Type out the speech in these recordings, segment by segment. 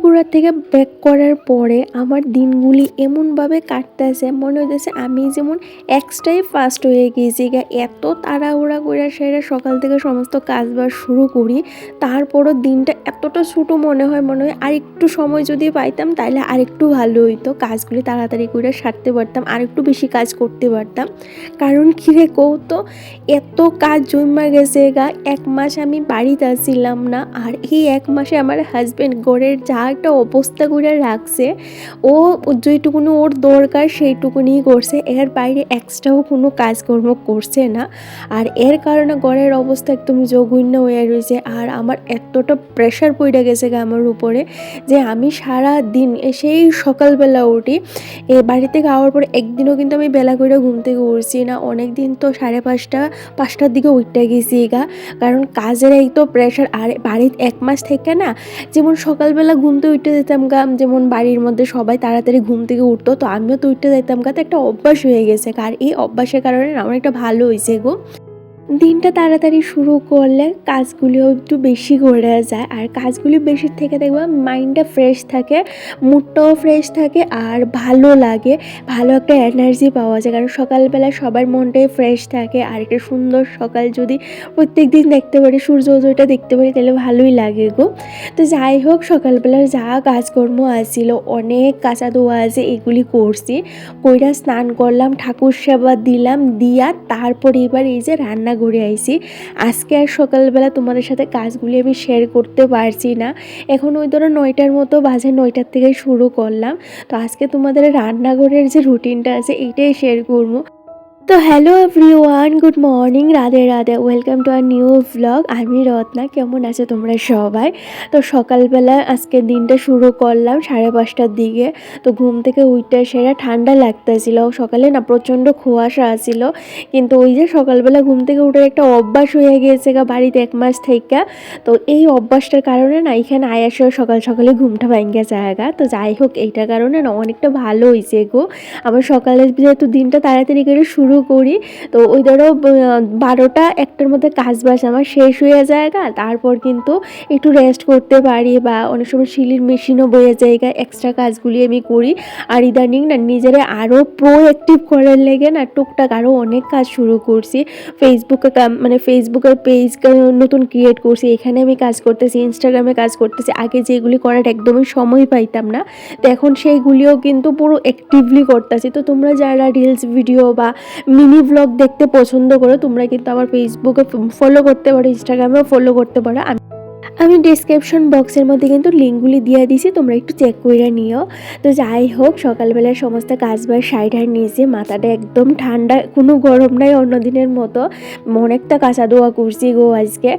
ত্রিপুরা থেকে ব্যাক করার পরে আমার দিনগুলি এমনভাবে কাটতেছে, মনে হইতেছে আমি যেমন এক্সট্রাই ফাস্ট হয়ে গেছি গা, এত তাড়াহুড়া করে সেরা সকাল থেকে সমস্ত কাজবাজ শুরু করি, তারপরও দিনটা এতটা ছোটো মনে হয় মনে হয় আর একটু সময় যদি পাইতাম তাহলে আরেকটু ভালো হইতো, কাজগুলি তাড়াতাড়ি করে সারতে পারতাম আর একটু বেশি কাজ করতে পারতাম। কারণ কী রে কৌতো, এত কাজ জমা গেছে গা, এক মাস আমি বাড়িতে আসছিলাম না, আর এই এক মাসে আমার হাজব্যান্ড গড়ের যা একটা অবস্থা করে রাখছে, ও যেটুকুনি ওর দরকার সেইটুকুনি করছে, এর বাইরে এক্সট্রাও কোনো কাজকর্ম করছে না। আর এর কারণে গড়ের অবস্থা একদম জঘন্য হয়ে রয়েছে আর আমার এতটা প্রেশার পড়ে গেছে আমার উপরে যে আমি সারা দিন সেই সকালবেলা উঠি, এ বাড়িতে থেকে আওয়ার পরে একদিনও কিন্তু আমি বেলা করে ঘুম থেকে উঠছি না। অনেক দিন তো সাড়ে পাঁচটা, পাঁচটার দিকে উঠতে গেছি গা। কারণ কাজের এই তো প্রেশার আর বাড়িতে এক মাস থেকে না, যেমন সকালবেলা ঘুম থেকে উঠতে যেতাম গা, যেমন বাড়ির মধ্যে সবাই তাড়াতাড়ি ঘুম থেকে উঠতো, তো আমিও তো উঠতে যেতাম গা, তো একটা অভ্যাস হয়ে গেছে। আর এই অভ্যাসের কারণে আমার একটা ভালো হয়েছে গো। দিনটা তাড়াতাড়ি শুরু করলে কাজগুলিও একটু বেশি করে যায়। আর কাজগুলি বেশি থেকে দেখবা মাইন্ডটা ফ্রেশ থাকে মুডটাও ফ্রেশ থাকে আর ভালো লাগে। ভালো একটা এনার্জি পাওয়া যায়। কারণ সকালবেলা সবার মনটাই ফ্রেশ থাকে। আর একটা সুন্দর সকাল যদি প্রত্যেক দিন দেখতে পারি সূর্য উদয়টা দেখতে পারি, তাহলে ভালোই লাগে গো। তো যাই হোক, সকালবেলার যা কাজকর্ম আসছিল অনেক কাঁচা ধোয়া আছে, এগুলি করছি। কইরা স্নান করলাম, ঠাকুর সেবা দিলাম, দিয়া তারপর এবার এই যে রান্না করে আইছি। আজকে আর সকালবেলা তোমাদের সাথে কাজগুলি আমি শেয়ার করতে পারছি না। এখন ওই ধরো নয়টার মতো বাজে, নয়টার থেকে শুরু করলাম। তো আজকে তোমাদের রান্নাঘরের যে রুটিনটা আছে, এইটাই শেয়ার করব। তো hello everyone good morning Radhe Radhe welcome to our new vlog আমি রত্না, কেমন আছো তোমরা সবাই? তো সকালবেলা আজকে দিনটা শুরু করলাম সাড়ে পাঁচটার দিকে। তো ঘুম থেকে উঠতে সেরা ঠান্ডা লাগতেছিল। সকালে না প্রচণ্ড কুয়াশা আছিল। কিন্তু ওই যে সকালবেলা ঘুম থেকে উঠে একটা অভ্যাস হয়ে গিয়েছে গা বাড়িতে এক মাস থেকে। তো এই অভ্যাসটার কারণে না এখানে আয়াসে সকাল সকালে ঘুমটা ভাঙ্গে জায়গা তো যাই হোক, এইটার কারণে না অনেকটা ভালো হয়েছে গো। আমার সকালে যেহেতু দিনটা তাড়াতাড়ি করে শুরু করি। তো ওই ধরো বারোটা, একটার মধ্যে কাজ বাজ আমার শেষ হয়ে যায় গা। তারপর কিন্তু একটু রেস্ট করতে পারি বা অনেক সময় শিলির মেশিনও বয়ে জায়গা এক্সট্রা কাজগুলি আমি করি। আর ইদানিং না, নিজেরা আরও প্রো অ্যাক্টিভ করার লেগে না, টুকটাক আরও অনেক কাজ শুরু করছি। ফেসবুকে মানে ফেসবুকের পেজ নতুন ক্রিয়েট করছি। এখানে আমি কাজ করতেছি ইনস্টাগ্রামে কাজ করতেছি। আগে যেগুলি করার একদমই সময় পাইতাম না। তো এখন সেইগুলিও কিন্তু পুরো অ্যাক্টিভলি করতেছি। তো তোমরা যারা রিলস ভিডিও বা মিনি ব্লগ দেখতে পছন্দ করো, তোমরা কিন্তু আমার ফেসবুকে ফলো করতে পারো ইনস্টাগ্রামেও ফলো করতে পারো। আমি ডিসক্রিপশন বক্সের মধ্যে কিন্তু লিঙ্কগুলি দিয়ে দিছি তোমরা একটু চেক করে নিও। তো যাই হোক, সকালবেলার সমস্ত কাজ বাজ সাইড আর নিয়েছি, মাথাটা একদম ঠান্ডা, কোনো গরম নাই অন্য দিনের মতো। অনেকটা কাঁচা দোয়া করছি গো আজকে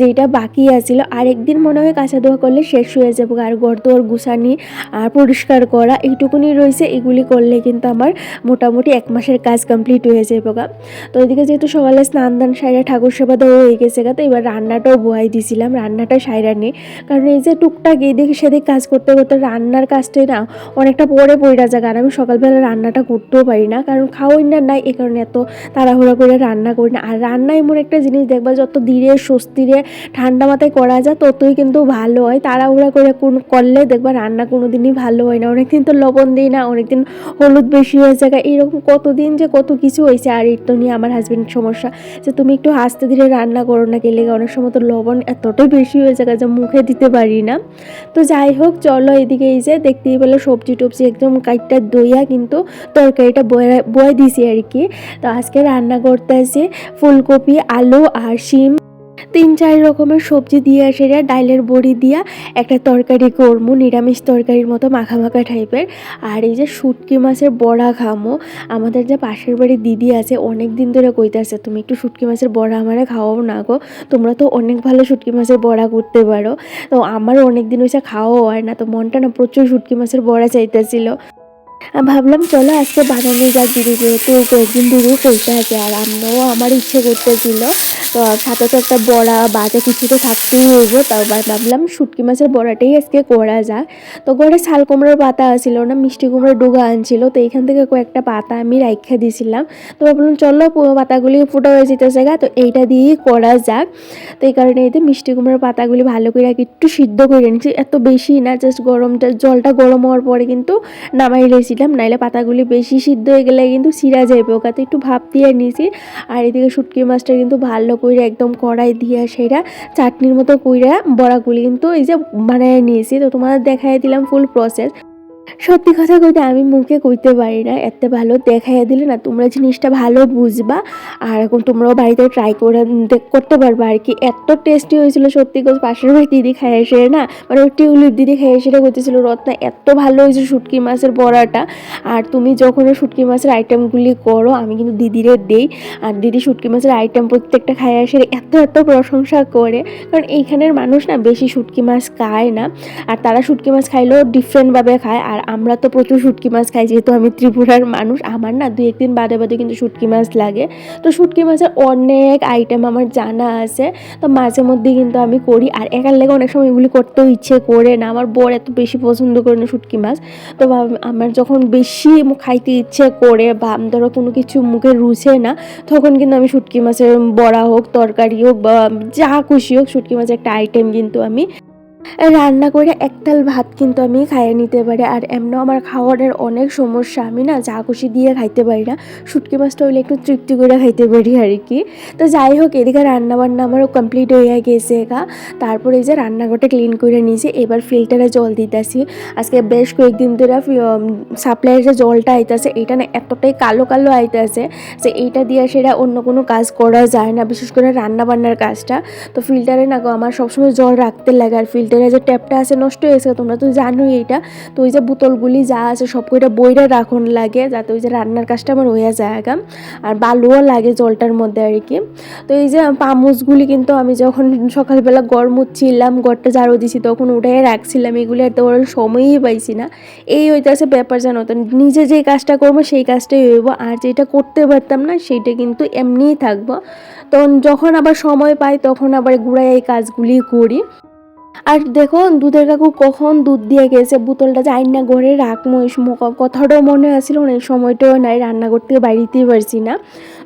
যেটা বাকি আছিল। আরেকদিন মনে হয় কাঁচা দোয়া করলে শেষ হয়ে যাব, আর গর্ত আর গুছানি আর পরিষ্কার করা এইটুকুনি রয়েছে। এগুলি করলে কিন্তু আমার মোটামুটি এক মাসের কাজ কমপ্লিট হয়ে যাবে গা। তো ওইদিকে যেহেতু সকালে স্নান দান সাইরা ঠাকুর সেবা দেওয়া হয়ে গেছে গা, তো এবার রান্নাটাও বয়াই দিছিলাম। রান্নাটা সাইরা নেই। কারণ এই যে টুকটাক এদিকে সেদিক কাজ করতে করতে রান্নার কাজটাই না অনেকটা পরে পড়া যায় কারণ আমি সকালবেলা রান্নাটা করতেও পারি না। কারণ খাওয়াই না, নাই এ কারণে এত তাড়াহুড়া করে রান্না করি না। আর রান্না এমন একটা জিনিস দেখবা যত ধীরে স্বস্তিরে ঠান্ডা মাথায় করা যায়, ততই কিন্তু ভালো হয়। তাড়াহুড়া করে কোন করলে দেখবা রান্না কোনো দিনই ভালো হয় না। অনেকদিন তো লবণ দিই না, অনেকদিন হলুদ বেশি হয়ে যায়। এরকম কতদিন যে কত কিছু হয়েছে আর এর তো নিয়ে আমার হাজব্যান্ড সমস্যা যে তুমি একটু হাসতে ধীরে রান্না করো না, গেলে অনেক সময় তো লবণ এতটাই বেশি হয়ে যায় কাঁচা মুখে দিতে পারি না। তো যাই হোক, চলো এদিকে এই যে দেখতেই পেলে সবজি টবজি একদম কাইটটা দইয়া কিন্তু তরকারিটা বয়ে বয়ে দিছি আর কি। তো আজকে রান্না করতে আছে ফুলকপি, আলু আর শিম। তিন চার রকমের সবজি দিয়ে আসে ডাইলের বড়ি দিয়া একটা তরকারি করমু, নিরামিষ তরকারির মতো মাখা মাখা টাইপের আর এই যে শুটকি মাছের বড়া খামো, আমাদের যে পাশের বাড়ির দিদি আছে অনেক দিন ধরে কইতাছে, তুমি একটু শুটকি মাছের বড়া আমারে খাওয়াও না গো, তোমরা তো অনেক ভালো শুটকি মাছের বড়া করতে পারো। তো আমারও অনেক দিন হয়েছে খাওয়াও হয় না, তো মনটা না প্রচুর শুটকি মাছের বড়া চাইতেছিল। ভাবলাম চলো আজকে বানানো যাক দিদি যেহেতু কয়েকদিন ধরেও চলতে আছে আর আমরাও আমার ইচ্ছে করতেছিল। তো সাথে তো একটা বড়া বাজে কিছু তো থাকতেই হইব, তাও ভাবলাম শুটকি মাছের বড়াটাই আজকে করা যাক। তো ঘরে শাল কুমড়োর পাতা ছিল না, মিষ্টি কুমড়োর ডোগা আনছিল, তো এখান থেকে কয়েকটা পাতা আমি রাইখা দিছিলাম। তো ভাবলাম চলো পাতাগুলি ফুটা হয়ে যেতেছে গা তো এইটা দিয়েই করা যাক। তো এই কারণে এতে মিষ্টি কুমড়োর পাতাগুলি ভালো করে একটু সিদ্ধ করে নিচ্ছি এত বেশি না জাস্ট গরমটা, জলটা গরম হওয়ার পরে কিন্তু নামাই রেছিলাম নাইলে পাতাগুলি বেশি সিদ্ধ হয়ে গেলে কিন্তু সিরা যাইবে। ওখানে একটু ভাপ দিয়ে নিয়েছি আর এদিকে শুটকি মাছটা কিন্তু ভালো করে একদম কড়াই দিয়ে সেটা চাটনির মতো কইরা বড়াগুলি কিন্তু এই যে বানায় নিয়েছি। তো তোমাদের দেখাই দিলাম ফুল প্রসেস সত্যি কথা কইতে আমি মুখে কইতে পারি না, এত ভালো দেখাইয়া দিলে না তোমরা জিনিসটা ভালো বুঝবা। আর এখন তোমরাও বাড়িতে ট্রাই করে করতে পারবা আর কি। এত টেস্টি হয়েছিল সত্যি কথা, পাশের বাড়ি দিদি খাই এসে না মানে টিউলিপ দিদি খাই এসে করতেছিল, রত্না এত ভালো হয়েছে শুটকি মাছের বড়াটা। আর তুমি যখন শুটকি মাছের আইটেমগুলি করো, আমি কিন্তু দিদিরে দেই। আর দিদি শুটকি মাছের আইটেম প্রত্যেকটা খাই আসে এত এত প্রশংসা করে। কারণ এইখানের মানুষ না বেশি শুটকি মাছ খায় না। আর তারা শুটকি মাছ খাইলেও ডিফারেন্টভাবে খায়। আর আমরা তো প্রচুর শুটকি মাছ খাই, যেহেতু আমি ত্রিপুরার মানুষ, আমার না দু একদিন বাদে বাদে কিন্তু শুটকি মাছ লাগে। তো শুটকি মাছের অনেক আইটেম আমার জানা আছে, তো মাঝে মধ্যে কিন্তু আমি করি। আর একার লেগে অনেক সময় এগুলি করতেও ইচ্ছে করে না, আমার বর এত বেশি পছন্দ করে না শুটকি মাছ। তো আমার যখন বেশি খাইতে ইচ্ছে করে বা ধরো কোনো কিছু মুখে রুছে না, তখন কিন্তু আমি শুটকি মাছের বড়া হোক, তরকারি হোক বা যা খুশি হোক, শুটকি মাছের একটা আইটেম কিন্তু আমি রান্না করে একতাল ভাত কিন্তু আমি খাইয়ে নিতে পারি। আর এমনিও আমার খাওয়ারের অনেক সমস্যা। আমি না যা খুশি দিয়ে খাইতে পারি না। শুটকি মাছটা হইলে একটু তৃপ্তি করে খাইতে পারি আর কি। তো যাই হোক, এদিকে রান্না বান্না আমারও কমপ্লিট হয়ে গেছে গা। তারপরে এই যে রান্নাঘরটা ক্লিন করে নিয়েছি। এবার ফিল্টারে জল দিতেছি। আজকে বেশ কয়েকদিন ধরে সাপ্লাইয়ের যে জলটা আইতাছে, এটা না এতটাই কালো কালো আইতাছে যে এইটা দিয়ে সেটা অন্য কোনো কাজ করা যায় না, বিশেষ করে রান্না বান্নার কাজটা। তো ফিল্টারে না আমার সবসময় জল রাখতে লাগে। আর ফিল্টারে যে ট্যাপটা আছে নষ্ট হয়েছে তোমরা তো জানোই এইটা। তো ওই যে বোতলগুলি যা আছে সব কইটা বইরা রাখুন লাগে, যাতে ওই যে রান্নার কাজটা আমার হয়ে যায় আগা। আর বালুও লাগে জলটার মধ্যে আর কি। তো এই যে পামুচগুলি কিন্তু আমি যখন সকালবেলা গড় মুচ্ছিলাম গড়টা ঝাড়ু দিছি, তখন উঠাই রাখছিলাম, এগুলি আর তোমার সময়ই পাইছি না। এই হইতেছে ব্যাপার জানো তো, নিজে যে কাজটা করব সেই কাজটাই হইব, আর যেটা করতে পারতাম না সেইটা কিন্তু এমনিই থাকব। তখন যখন আবার সময় পাই, তখন আবার ঘুরাই এই কাজগুলি করি। আর দেখো দুধের কাকু কখন দুধ দিয়ে গেছে, বোতলটা যে আইনা ঘরে সময় কথাটাও মনে আসলো না এই সময়টাও নাই রান্নাঘর থেকে বাড়িতেই পারছি না।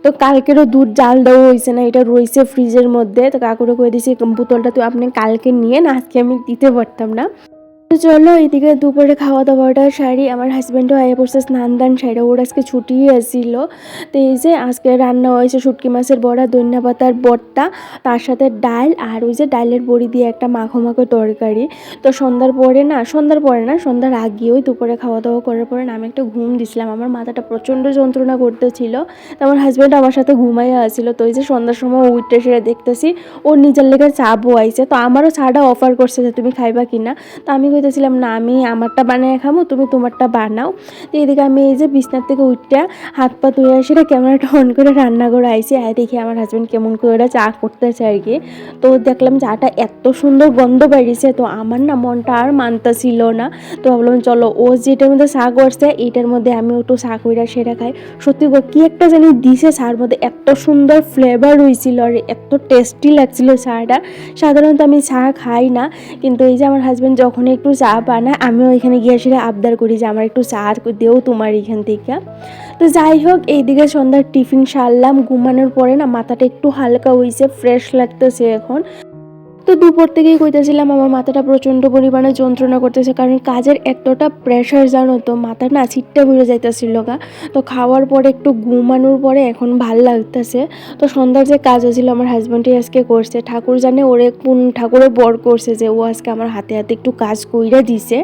তো কালকেরও দুধ জাল দেওয়া হয়েছে না, এটা রয়েছে ফ্রিজের মধ্যে। তো কাকুরে কয়ে দিয়েছি বোতলটা তো আপনি কালকে নিয়ে না আজকে আমি দিতে পারতাম না। তো চলো, এদিকে দুপুরে খাওয়া দাওয়াটা সারি। আমার হাজব্যান্ডও আয়া পড়ছে স্নান দান সাইডে ওর আজকে ছুটি আসছিল তো এই যে আজকে রান্না হয়েছে শুটকি মাছের বড়া দৈন্যা পাতার বড়টা তার সাথে ডাল আর ওই যে ডালের বড়ি দিয়ে একটা মাখো মাখো তরকারি। তো সন্ধ্যার পরে না, সন্ধ্যার পরে না, সন্ধ্যার আগে ওই দুপুরে খাওয়া দাওয়া করার পরে না আমি একটা ঘুম দিছিলাম। আমার মাথাটা প্রচণ্ড যন্ত্রণা করতেছিল। তো আমার হাজব্যান্ড আমার সাথে ঘুমাইয়া আসছিল তো ওই যে সন্ধ্যার সময় উইটটা সেটা দেখতেছি। ওর নিজের লেগে চা আইছে। তো আমারও চাটা অফার করছে যে, তুমি খাইবা কিনা? তো আমি কইতেছিলাম, না, আমি আমারটা বানিয়ে খাব তুমি তোমারটা বানাও। তো এদিকে আমি এই যে বিছনার থেকে উঠটা হাত পা ধুয়ে আসি ক্যামেরাটা অন করে রান্না করে আইসি আর দেখি আমার হাজব্যান্ড কেমন করে চা করতেছে আর কি। তো দেখলাম চাটা এত সুন্দর গন্ধ বেরিয়েছে, তো আমার না মনটা আর মানতাছিল না। তো ভাবলাম, চলো, ও যেটার মধ্যে চা করছে এইটার মধ্যে আমি একটু চা কইরা সেটা খাই। সত্যি কি একটা জানি দিছে চার মধ্যে, এত সুন্দর ফ্লেভার হয়েছিল আর এত টেস্টি লাগছিল চাটা। সাধারণত আমি চা খাই না, কিন্তু এই যে আমার হাজব্যান্ড যখন একটু চা বানায় আমিও এখানে গিয়ে আসলে আবদার করি যে আমার একটু চা দেও তোমার এখান থেকে। তো যাই হোক, এইদিকে সন্ধ্যার টিফিন সারলাম। ঘুমানোর পরে না, মাথাটা একটু হালকা হয়েছে ফ্রেশ লাগতেছে এখন। তো দুপুর থেকেই কইতেছিলাম, আমার মাথাটা প্রচণ্ড পরিমাণে যন্ত্রণা করতেছে, কারণ কাজের এতটা প্রেশার জানো তো, মাথা না ছিটটা বুঝে যাইতেছিল গা। তো খাওয়ার পরে একটু ঘুমানোর পরে এখন ভালো লাগতেছে। তো সন্ধ্যার যে কাজ হয়েছিল আমার হাজব্যান্ডই আজকে করছে। ঠাকুর জানে ওরে কোন ঠাকুরে বর করছে যে, ও আজকে আমার হাতে হাতে একটু কাজ কইরা দিছে।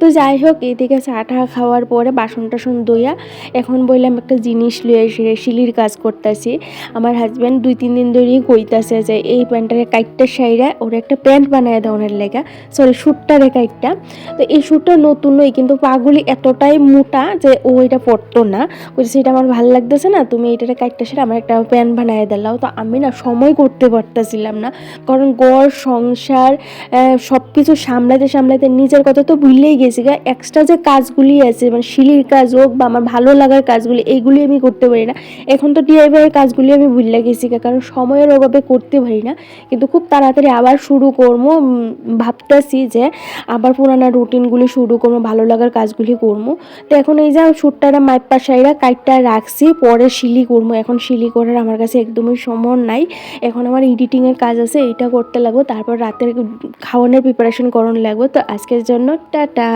তো যাই হোক, এদিকে চা টা খাওয়ার পরে বাসন টাসন দইয়া এখন বললাম একটা জিনিস লুয়ে এসে শিলির কাজ করতেছি। আমার হাজব্যান্ড দুই, তিন দিন ধরেই কইতাছে যে, এই প্যান্টারে কাইটটা সাইরা ওর একটা প্যান্ট বানায় দেওয়ার লেগা। সরি শ্যুটটা রেখা একটা। তো এই শ্যুটটা নতুন নয়, কিন্তু পাগুলি এতটাই মোটা যে ও এটা পরতো না। বলছে সেটা আমার ভালো লাগতেছে না, তুমি এটাকে কাটতে সেটা আমার একটা প্যান্ট বানায় দিলাও। তো আমি না সময় করতে পারতেছিলাম না, কারণ গড় সংসার সব কিছু সামলাতে সামলাতে নিজের কথা তো ভুললেই গেছি গা। এক্সট্রা যে কাজগুলি আছে মানে শিলির কাজ হোক বা আমার ভালো লাগার কাজগুলি এইগুলি আমি করতে পারি না। এখন তো ডিআইওয়াইয়ের কাজগুলি আমি ভুললে গেছি কারণ সময়ের অভাবে করতে পারি না। কিন্তু খুব তাড়াতাড়ি আবার শুরু করব ভাবতেছি যে আবার পুরানা রুটিনগুলি শুরু করব ভালো লাগার কাজগুলি করব তো এখন এই যে সুটটারা মাইপা সাইরা কাইটটা রাখছি, পরে শিলি করব এখন শিলি করার আমার কাছে একদমই সময় নাই। এখন আমার এডিটিংয়ের কাজ আছে, এইটা করতে লাগবো। তারপর রাতের খাওয়ানোর প্রিপারেশন করানো লাগবো। তো আজকের জন্য টাটা।